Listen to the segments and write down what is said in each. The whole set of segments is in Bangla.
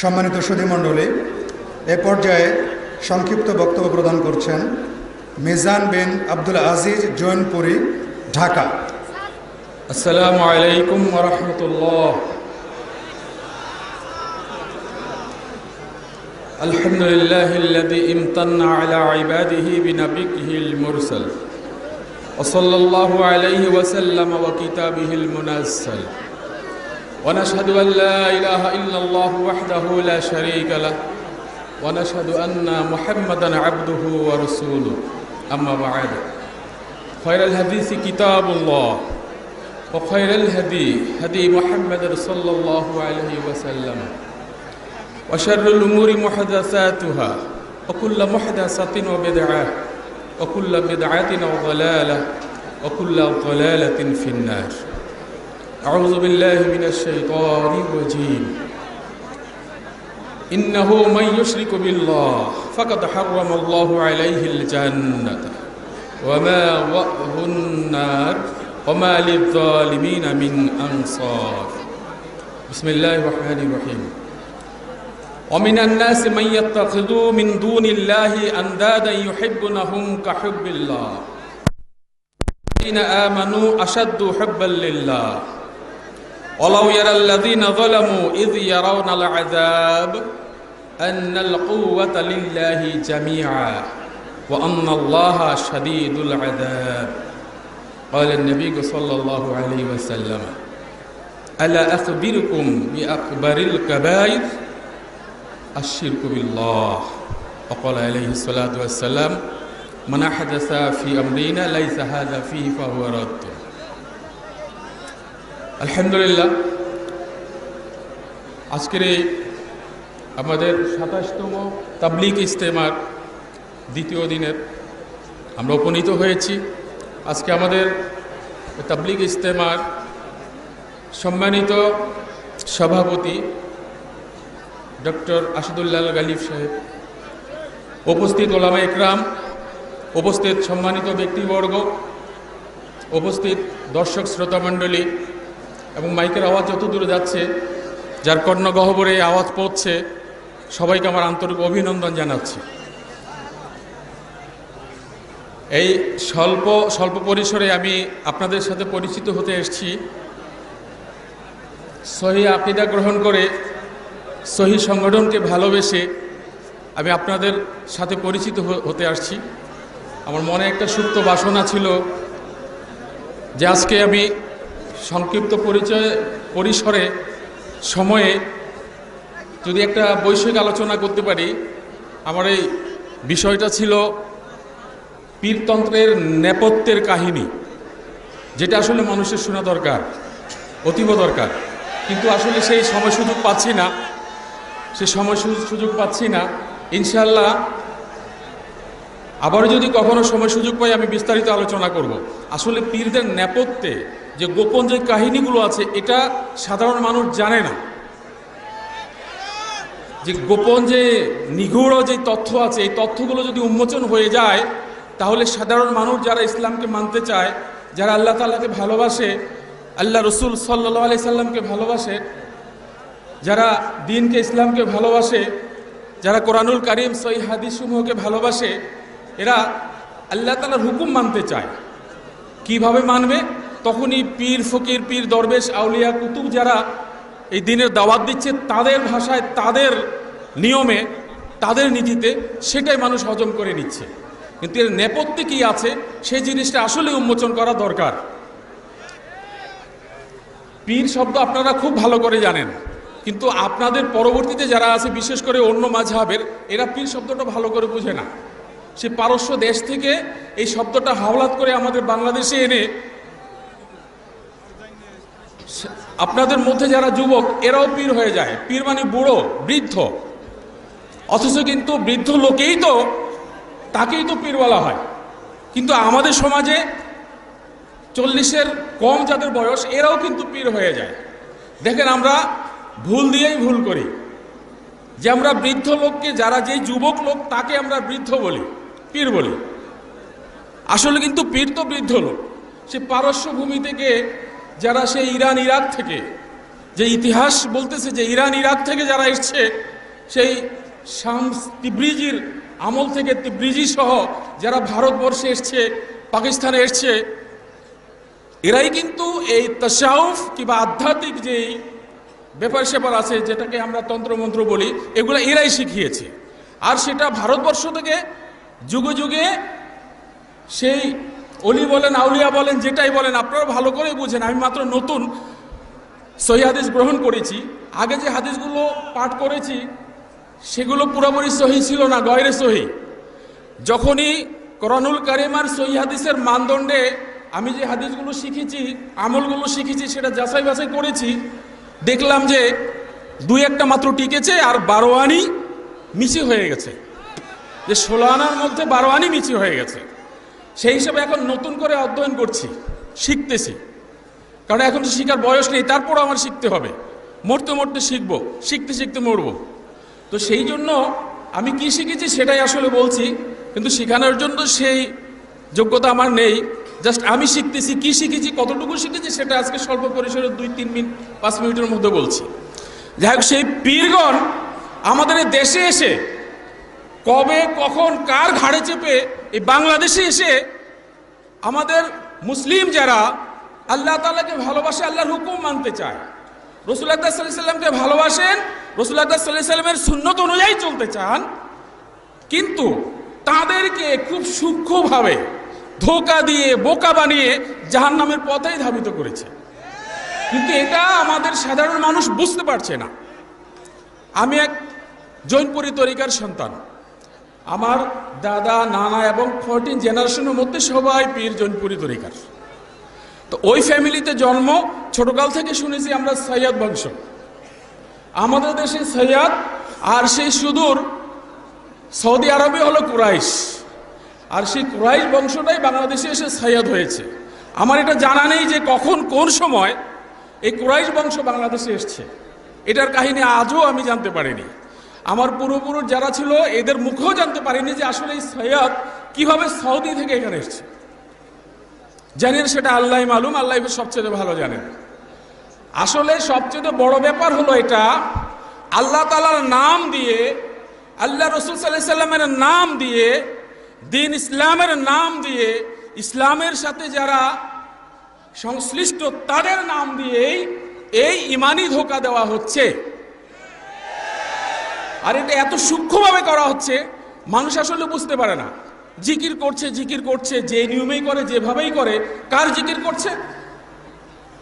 সম্মানিত সুধীমণ্ডলী এ পর্যায়ে সংক্ষিপ্ত বক্তব্য প্রদান করছেন মিজান বিন আব্দুল আজিজ জৈনপুরী ঢাকা السلام عليكم ورحمة الله الحمد لله الذي امتن على عباده بنبيه المرسل وصلى الله عليه وسلم وكتابه المنزل ونشهد أن لا إله إلا الله وحده لا شريك له. ونشهد أن محمدا عبده ورسوله. أما بعد خير الحديث كتاب الله وخير الهدي هدي محمد صلى الله عليه وسلم وشر الأمور محدثاتها وكل محدثة وبدعة وكل بدعة وضلالة وكل ضلالة في النار. أعوذ بالله من الشيطان الرجيم إنه من يشرك بالله فقد حرم الله عليه الجنة وما وأه النار وما للظالمين من أنصار بسم الله الرحمن الرحيم ومن الناس من يتخذ من دون الله أندادا يحبونهم كحب الله الذين آمنوا أشد حبا لله ولو يرى الذين ظلموا إذ يرون العذاب أن القوة لله جميعا وأن الله شديد العذاب. قال النبي صلى الله عليه وسلم ألا أخبركم بأكبر الكبائر؟ الشرك بالله. وقال عليه الصلاة والسلام من أحدث في أمرنا ليس هذا فيه فهو رد. আলহামদুলিল্লাহ। আজকের এই আমাদের সাতাশতম তাবলিক ইস্তেমার দ্বিতীয় দিনের আমরা উপনীত হয়েছি। আজকে আমাদের তাবলিক ইস্তেমার সম্মানিত সভাপতি ডক্টর আসাদুল্লাহ গালিফ সাহেব, উপস্থিত ওলামা একরাম, উপস্থিত সম্মানিত ব্যক্তিবর্গ, উপস্থিত দর্শক শ্রোতামণ্ডলী এবং মাইকের আওয়াজ যত দূরে যাচ্ছে, যার কর্ণগহ্বরে এই আওয়াজ পড়ছে সবাইকে আমার আন্তরিক অভিনন্দন জানাচ্ছি। এই স্বল্প স্বল্প পরিসরে আমি আপনাদের সাথে পরিচিত হতে এসেছি। সহি আকিদা গ্রহণ করে, সহি সংগঠনকে ভালোবেসে আমি আপনাদের সাথে পরিচিত হতে আসছি। আমার মনে একটা সুপ্ত বাসনা ছিল যে আজকে আমি সংক্ষিপ্ত পরিচয় পরিসরে সময়ে যদি একটা বৈষয়িক আলোচনা করতে পারি, আমার এই বিষয়টা ছিল পীরতন্ত্রের নেপথ্যের কাহিনী, যেটা আসলে মানুষের শোনা দরকার, অতীব দরকার। কিন্তু আসলে সেই সময় সুযোগ পাচ্ছি না সে সময় সুযোগ পাচ্ছি না। ইনশাল্লাহ আবারও যদি কখনো সময় সুযোগ পাই, আমি বিস্তারিত আলোচনা করব। আসলে পীরদের নেপথ্যে যে গোপন যে কাহিনীগুলো আছে, এটা সাধারণ মানুষ জানে না। যে গোপন যে নিগূঢ় যে তথ্য আছে, এই তথ্যগুলো যদি উন্মোচন হয়ে যায়, তাহলে সাধারণ মানুষ যারা ইসলামকে মানতে চায়, যারা আল্লাহ তাআলাকে ভালোবাসে, আল্লাহ রসুল সাল্লাহ আলি সাল্লামকে ভালোবাসে, যারা দিনকে ইসলামকে ভালোবাসে, যারা কোরআনুল করিম সই হাদিসসমূহকে ভালোবাসে, এরা আল্লাহ তালার হুকুম মানতে চায়। কীভাবে মানবে? তখনই পীর ফকির, পীর দরবেশ, আউলিয়া, কুতুব যারা এই দিনের দাওয়াত দিচ্ছে, তাদের ভাষায়, তাদের নিয়মে, তাদের নীতিতে সেটাই মানুষ হজম করে নিচ্ছে। কিন্তু এর নেপথ্যে কি আছে সেই জিনিসটা আসলে উন্মোচন করা দরকার। পীর শব্দ আপনারা খুব ভালো করে জানেন, কিন্তু আপনাদের পরবর্তীতে যারা আছে, বিশেষ করে অন্য মাঝহাবের, এরা পীর শব্দটা ভালো করে বুঝে না। সে পারস্য দেশ থেকে এই শব্দটা হাওলাত করে আমাদের বাংলাদেশে এনে আপনাদের মধ্যে যারা যুবক, এরাও পীর হয়ে যায়। পীর মানে বুড়ো, বৃদ্ধ। অথচ কিন্তু বৃদ্ধ লোকেই তো, তাকেই তো পীর বলা হয়। কিন্তু আমাদের সমাজে চল্লিশের কম যাদের বয়স, এরাও কিন্তু পীর হয়ে যায়। দেখেন, আমরা ভুল দিয়েই ভুল করি। যে আমরা বৃদ্ধ লোককে, যারা যেই যুবক লোক, তাকে আমরা বৃদ্ধ বলি, পীর বলি। আসলে কিন্তু পীর তো বৃদ্ধ লোক। সে পারস্য ভূমি থেকে যারা সেই ইরান, ইরাক থেকে, যে ইতিহাস বলতেছে যে ইরান, ইরাক থেকে যারা এসছে, সেই শামস তিব্রিজির আমল থেকে তিব্রিজি সহ যারা ভারতবর্ষে এসছে, পাকিস্তানে এসছে, এরাই কিন্তু এই তসাউফ কিংবা আধ্যাত্মিক যেই ব্যাপার স্যাপার আছে, যেটাকে আমরা তন্ত্রমন্ত্র বলি, এগুলো এরাই শিখিয়েছে। আর সেটা ভারতবর্ষ থেকে যুগে যুগে সেই অলি বলেন, আউলিয়া বলেন, যেটাই বলেন আপনারা ভালো করে বুঝেন। আমি মাত্র নতুন সহি হাদিস গ্রহণ করেছি। আগে যে হাদিসগুলো পাঠ করেছি, সেগুলো পুরোপুরি সহি ছিল না, গয়রে সহি। যখনই করনুল কারিমার সহি হাদিসের মানদণ্ডে আমি যে হাদিসগুলো শিখেছি, আমলগুলো শিখেছি, সেটা যাচাই বাছাই করেছি, দেখলাম যে দুই একটা মাত্র টিকেছে আর বারো আনি মিছি হয়ে গেছে। যে ষোলো আনার মধ্যে বারো আনি মিছি হয়ে গেছে। সেই হিসাবে এখন নতুন করে অধ্যয়ন করছি, শিখতেছি। কারণ এখন তো শিখার বয়স নেই, তারপরও আমার শিখতে হবে। মরতে মরতে শিখব, শিখতে শিখতে মরবো। তো সেই জন্য আমি কি শিখেছি সেটাই আসলে বলছি, কিন্তু শেখানোর জন্য সেই যোগ্যতা আমার নেই। জাস্ট আমি শিখতেছি, কি শিখেছি, কতটুকু শিখেছি সেটা আজকে স্বল্প পরিসরে দুই, তিন মিনিট পাঁচ মিনিটের মধ্যে বলছি। যাই হোক, সেই পীরগণ আমাদের দেশে এসে কবে, কখন, কার ঘাড়ে চেপে এই বাংলাদেশে এসে আমাদের মুসলিম যারা, আল্লাহ তালাকে ভালোবাসে, আল্লাহর হুকুম মানতে চায়। রসুল আকদার সাল্লাহ সাল্লামকে ভালোবাসেন রসুল আকদার সাল্লাহ সাল্লামের সুন্নত অনুযায়ী চলতে চান, কিন্তু তাদেরকে খুব সূক্ষ্মভাবে ধোকা দিয়ে, বোকা বানিয়ে জাহান নামের পথেই ধাবিত করেছে। কিন্তু এটা আমাদের সাধারণ মানুষ বুঝতে পারছে না। আমি এক জৈনপুরী তরিকার সন্তান। আমার দাদা, নানা এবং ফোরটিন জেনারেশনের মধ্যে সবাই পীর জৈনপুরী তরিকার। তো ওই ফ্যামিলিতে জন্ম, ছোটকাল থেকে শুনেছি আমরা সৈয়দ বংশ। আমাদের দেশে সৈয়দ আর সেই সুদূর সৌদি আরবে হলো কুরাইশ। আর সেই কুরাইশ বংশটাই বাংলাদেশে এসে সৈয়দ হয়েছে। আমার এটা জানা নেই যে কখন, কোন সময় এই কুরাইশ বংশ বাংলাদেশে এসছে। এটার কাহিনী আজও আমি জানতে পারিনি। আমার পূর্বপুরুষ যারা ছিল, এদের মুখেও জানতে পারিনি যে আসলে এই সৈয়দ কীভাবে সৌদি থেকে এখানে এসছে। জানেন সেটা আল্লাহ মালুম, আল্লাহ সবচেয়ে ভালো জানেন আসলে সবচেয়ে বড় ব্যাপার হলো এটা, আল্লাহ তালার নাম দিয়ে, আল্লাহ রসুল সাল্লাহ সাল্লামের নাম দিয়ে, দিন ইসলামের নাম দিয়ে, ইসলামের সাথে যারা সংশ্লিষ্ট তাদের নাম দিয়েই এই ইমানি ধোকা দেওয়া হচ্ছে। আর এটা এত সূক্ষ্মভাবে করা হচ্ছে, মানুষ আসলে বুঝতে পারে না। জিকির করছে জিকির করছে, যে নিয়মেই করে, যেভাবেই করে, কার জিকির করছে?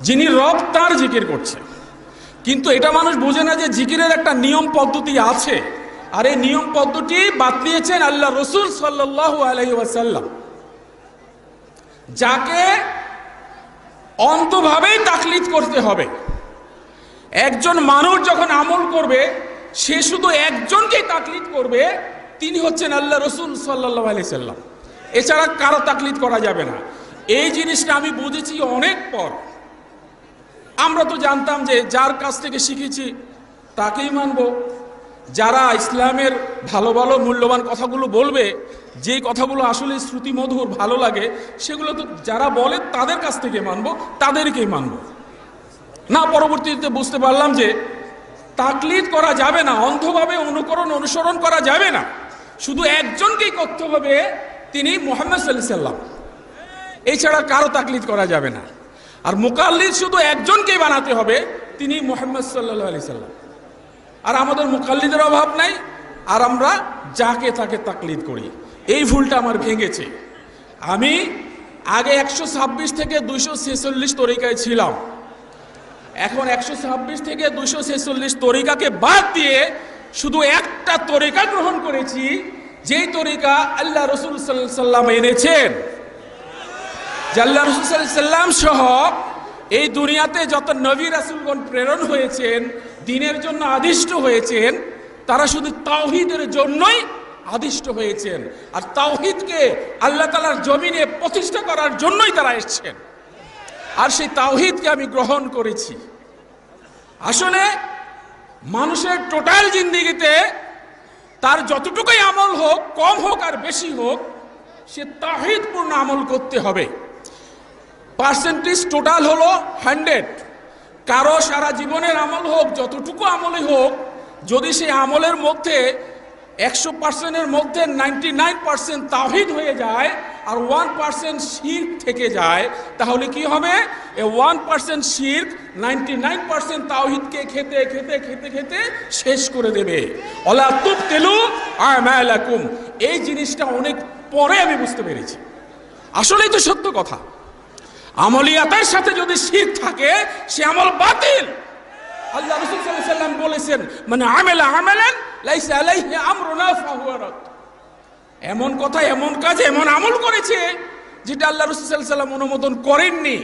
যিনি রব, তার জিকির করছে। কিন্তু এটা মানুষ বোঝে না যে জিকিরের একটা নিয়ম পদ্ধতি আছে। আর এই নিয়ম পদ্ধতি বাতলিয়েছেন আল্লাহ রসুল সাল্লাহ আলহি ওয়াসাল্লাম। যাকে অন্তভাবেই তাকলিদ করতে হবে। একজন মানুষ যখন আমল করবে সে শুধু একজনকেই তাকলিদ করবে, তিনি হচ্ছেন আল্লাহ রসুল সাল্লাহ সাল্লাম। এছাড়া কারও তাকলিদ করা যাবে না। এই জিনিসটা আমি বুঝেছি অনেক পর। আমরা তো জানতাম যে যার কাছ থেকে শিখেছি, তাকেই মানব। যারা ইসলামের ভালো ভালো মূল্যবান কথাগুলো বলবে যে কথাগুলো আসলে শ্রুতিমধুর ভালো লাগে, সেগুলো তো যারা বলে তাদের কাছ থেকে মানব, তাদেরকেই মানব। না, পরবর্তীতে বুঝতে পারলাম যে তাকলিদ করা যাবে না, অন্ধভাবে অনুকরণ, অনুসরণ করা যাবে না। শুধু একজনকেই করতে হবে, তিনি মোহাম্মদ সাল্লি সাল্লাম। এছাড়া কারও তাকলিদ করা যাবে না। আর মুকাল্লিদ শুধু একজনকেই বানাতে হবে, তিনি মোহাম্মদ সাল্লাহ আলি সাল্লাম। আর আমাদের মুকাল্লিদের অভাব নাই, আর আমরা যাকে তাকে তাকলিদ করি। এই ভুলটা আমার ভেঙেছে। আমি আগে একশো ছাব্বিশ থেকে দুইশো ছেচল্লিশ তরিকায় ছিলাম। এখন একশো ছাব্বিশ থেকে দুশো ছেচল্লিশ তরিকাকে বাদ দিয়ে শুধু একটা তরিকা গ্রহণ করেছি, যেই তরিকা আল্লাহ রসুল সাল্লাম এনেছেন। যে আল্লাহ রসুল সাল্লাম সহ এই দুনিয়াতে যত নবী রাসুলগণ প্রেরণ হয়েছেন, দিনের জন্য আদিষ্ট হয়েছেন, তারা শুধু তাওহিদের জন্যই আদিষ্ট হয়েছেন। আর তাওহিদকে আল্লাহ তালার জমিনে প্রতিষ্ঠা করার জন্যই তারা এসছেন। আর সেই তাওহিদকে আমি গ্রহণ করেছি। আসলে মানুষের টোটাল জিন্দিগিতে তার যতটুকুই আমল হোক, কম হোক আর বেশি হোক, সে তাহিদপূর্ণ আমল করতে হবে। পার্সেন্টেজ টোটাল হলো হান্ড্রেড কারও সারা জীবনের আমল হোক, যতটুকু আমলই হোক, যদি সেই আমলের মধ্যে একশো পার্সেন্টের মধ্যে নাইনটি নাইন পার্সেন্ট তাহিদ হয়ে যায় আর ওয়ান পার্সেন্ট শির্ক থেকে যায়, তাহলে কি হবে? এ ওয়ান পার্সেন্ট শির্ক নাইনটি নাইন পার্সেন্ট তাওহিদকে খেতে খেতে খেতে খেতে শেষ করে দেবে। অলা তুপ তেলু আমালাকুম। এই জিনিসটা অনেক পরে আমি বুঝতে পেরেছি। আসলেই তো সত্য কথা। আমলিয়াতের সাথে যদি শির থাকে, সে আমল বাতিল। আল্লাহ রসুল সাল্লাম বলেছেন মানে আমেলা আমেলান, লাইসা আলাইহি আমরুনা ফাহুয়া। এমন কথা, এমন কাজ, এমন আমল করেছে যেটা আল্লাহ রসুল সাল্লাম অনুমোদন করেননি।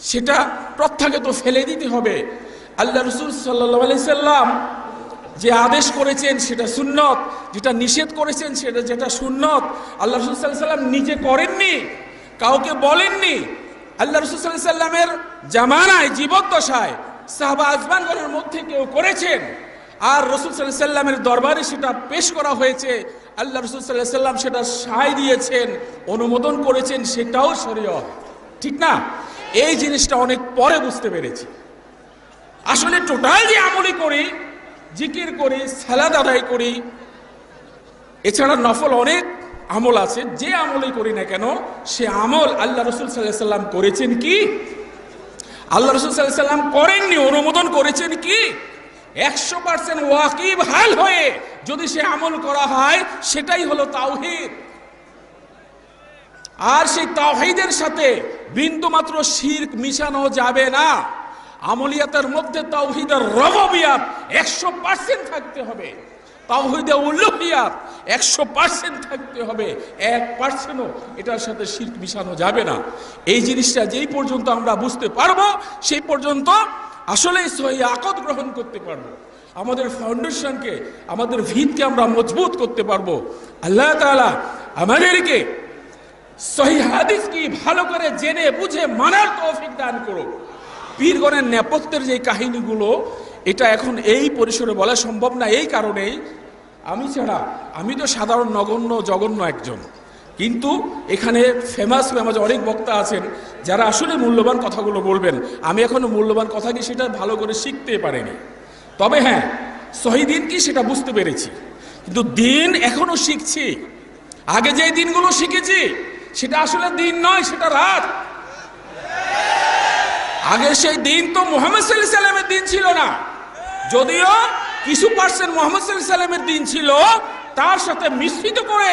সেটা প্রত্যাগে তো ফেলে দিতে হবে। আল্লাহ রসুল সাল্লাহ আলি সাল্লাম যে আদেশ করেছেন সেটা সুন্নত, যেটা নিষেধ করেছেন সেটা, যেটা সুন্নত আল্লাহ রসুল সাল্লাম নিজে করেননি, কাউকে বলেননি। আল্লাহ রসুল সাল্লামের জামানায়, জীবদ্দশায় সাহবা আজমানগণের মধ্যে কেউ করেছেন। আর রসুল সাল্লামের দরবারে সেটা পেশ করা হয়েছে আল্লাহ রসুল সাল্লাহ সাল্লাম সেটা সায় দিয়েছেন, অনুমোদন করেছেন, সেটাও শরীয়ত ঠিক না? এই জিনিসটা অনেক পরে বুঝতে পেরেছি। আসলে টোটাল যে আমলি করি, জিকির করি সালাদ আদায় করি, এছাড়া নফল অনেক আমল আছে, যে আমলই করি না কেন, সে আমল আল্লাহ রসুল সাল্লাহ সাল্লাম করেছেন কি? আল্লাহ রসুল সাল্লাহ সাল্লাম করেননি, অনুমোদন করেছেন কি? একশো পার্সেন্ট ওয়াকিব হাল হয়ে যদি সে আমল করা হয়, সেটাই হলো তাওহিদ। আর সেই তাওহিদের সাথে বিন্দু মাত্র শির্ক মিশানো যাবে না। আমলিয়াতের মধ্যে তাওহিদের রববিয়াত একশো পার্সেন্ট থাকতে হবে। তাওহিদে উল্লহিয়াত একশো পার্সেন্ট থাকতে হবে। এক পার্সেন্টও এটার সাথে শির্ক মিশানো যাবে না। এই জিনিসটা যেই পর্যন্ত আমরা বুঝতে পারব, সেই পর্যন্ত আসলে সহি আকত গ্রহণ করতে পারব। আমাদের ফাউন্ডেশনকে আমাদের ভিতকে আমরা মজবুত করতে পারব। আল্লাহ তাআলা আমাদেরকে সহি হাদিস কি ভালো করে জেনে, বুঝে, মানার তৌফিক দান করো পীরগণের নেপথ্যের যে কাহিনীগুলো, এটা এখন এই পরিসরে বলা সম্ভব না, এই কারণেই আমি ছাড়া, আমি তো সাধারণ নগণ্য, জঘন্য একজন। কিন্তু এখানে ফেমাস ফেমাস অনেক বক্তা আছেন যারা আসলে মূল্যবান কথাগুলো বলবেন। আমি এখনও মূল্যবান কথা কি সেটা ভালো করে শিখতে পারিনি। তবে হ্যাঁ সহিদিন কি সেটা বুঝতে পেরেছি। কিন্তু দিন এখনও শিখছি। আগে যে দিনগুলো শিখেছি, সেটা আসলে দিন নয়, সেটা রাত। আগে সেই দিন তো মোহাম্মদ সাল্লাহ সাল্লামের দিন ছিল না। যদিও কিছু পার্সেন্ট মোহাম্মদ সাল্লাহ সাল্লামের দিন ছিল, তার সাথে মিশ্রিত করে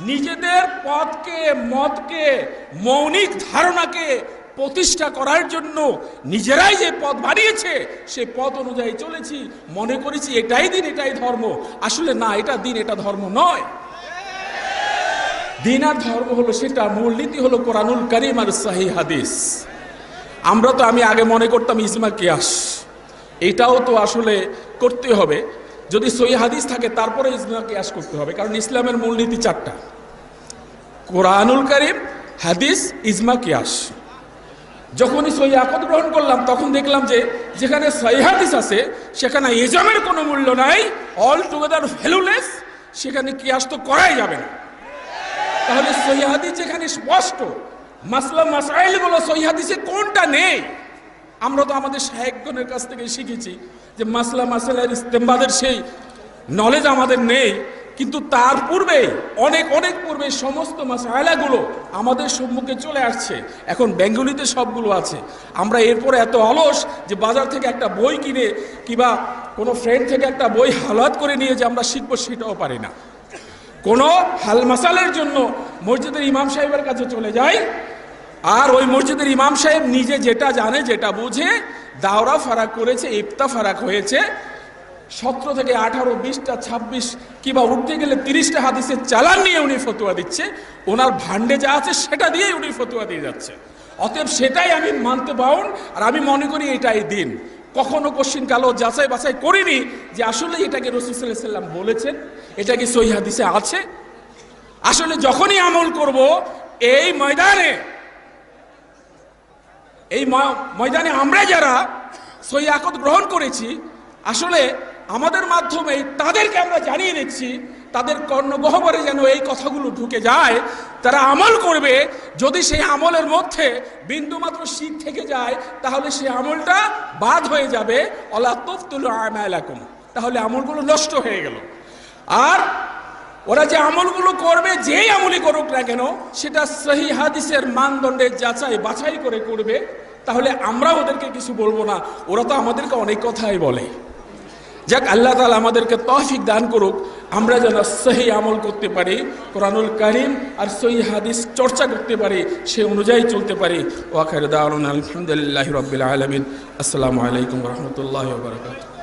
নিজেদের পথকে, মতকে, মৌলিক ধারণাকে প্রতিষ্ঠা করার জন্য নিজেরাই যে পথ বানিয়েছে, সে পথ অনুযায়ী চলেছি, মনে করেছি এটাই দিন, এটাই ধর্ম। আসলে না, এটা দিন, এটা ধর্ম নয়। দিন আর ধর্ম হলো সেটা মূলনীতি হলো কোরআনুল করিম আর সাহি হাদিস। আমরা তো, আমি আগে মনে করতাম, ইজমা কিয়াস। এটাও তো আসলে করতে হবে। যদি সহি হাদিস থাকে, তারপরে ইজমা কিয়াস করতে হবে, কারণ ইসলামের মূলনীতি চারটা। কোরআনুল করিম, হাদিস, ইজমা, কিয়াস। যখনই সহি আকদ গ্রহণ করলাম, তখন দেখলাম যে যেখানে সহি হাদিস আছে, সেখানে ইজমের কোনো মূল্য নাই অল টুগেদার ভ্যালুলেস সেখানে কিয়াস তো করাই যাবে না। তাহলে সহিহাদিস যেখানে স্পষ্ট, মাসলা মাসাইলগুলো সহিহাদিসে কোনটা নেই? আমরা তো আমাদের সাহেবগণের কাছ থেকে শিখেছি যে মাসলা মাসালার ইস্তেমবাদের সেই নলেজ আমাদের নেই, কিন্তু তার পূর্বে, অনেক অনেক পূর্বে সমস্ত মাসাইলাগুলো আমাদের সম্মুখে চলে আসছে। এখন বেঙ্গলিতে সবগুলো আছে। আমরা এরপরে এত অলস যে বাজার থেকে একটা বই কিনে কিংবা কোনো ফ্রেন্ড থেকে একটা বই হালাত করে নিয়ে যে আমরা শিখব সেটাও পারি না। কোনো হাল মাসালের জন্য মসজিদের ইমাম সাহেবের কাছে চলে যায় আর ওই মসজিদের ইমাম সাহেব নিজে যেটা জানে, যেটা বুঝে, দাওরা ফারাক করেছে, ইফতা ফারাক হয়েছে। সতেরো থেকে আঠারো, বিশটা, ছাব্বিশ কিংবা উঠতে গেলে তিরিশটা হাদিসের চালান নিয়ে উনি ফতুয়া দিচ্ছে। ওনার ভান্ডে যা আছে সেটা দিয়েই উনি ফতুয়া দিয়ে যাচ্ছে। অতএব সেটাই আমি মানতে পাউন আর আমি মনে করি এটাই দিন। কখনো কোশ্চিন কালো যাচাই বাছাই করিনি যে আসলে এটাকে রসুল্লাহ সাল্লাম বলেছেন, এটা কি সহি হাদিসে আছে? আসলে যখনই আমল করব, এই ময়দানে এই ময়দানে আমরা যারা সই আকত গ্রহণ করেছি, আসলে আমাদের মাধ্যমে তাদেরকে আমরা জানিয়ে দিচ্ছি, তাদের কর্ণগহ্বরে যেন এই কথাগুলো ঢুকে যায়। তারা আমল করবে, যদি সেই আমলের মধ্যে বিন্দুমাত্র শীত থেকে যায়, তাহলে সেই আমলটা বাদ হয়ে যাবে। অলা তফতুল আমালাকুম। তাহলে আমলগুলো নষ্ট হয়ে গেল। আর ওরা যে আমলগুলো করবে, যেই আমলই করুক না কেন, সেটা সহি হাদিসের মানদণ্ডের যাচাই বাছাই করে করবে। তাহলে আমরা ওদেরকে কিছু বলব না। ওরা তো আমাদেরকে অনেক কথাই বলে। যাক, আল্লাহ তালা আমাদেরকে তহফিক দান করুক। আমরা যেন সহি আমল করতে পারি, কোরআনুল করিম আর সহি হাদিস চর্চা করতে পারি, সে অনুযায়ী চলতে পারি। ওয়াখার দারুণ আলহামদুলিল্লাহ রবিল আলমিন। আসসালামু আলাইকুম রহমতুল্লাহ বারকাত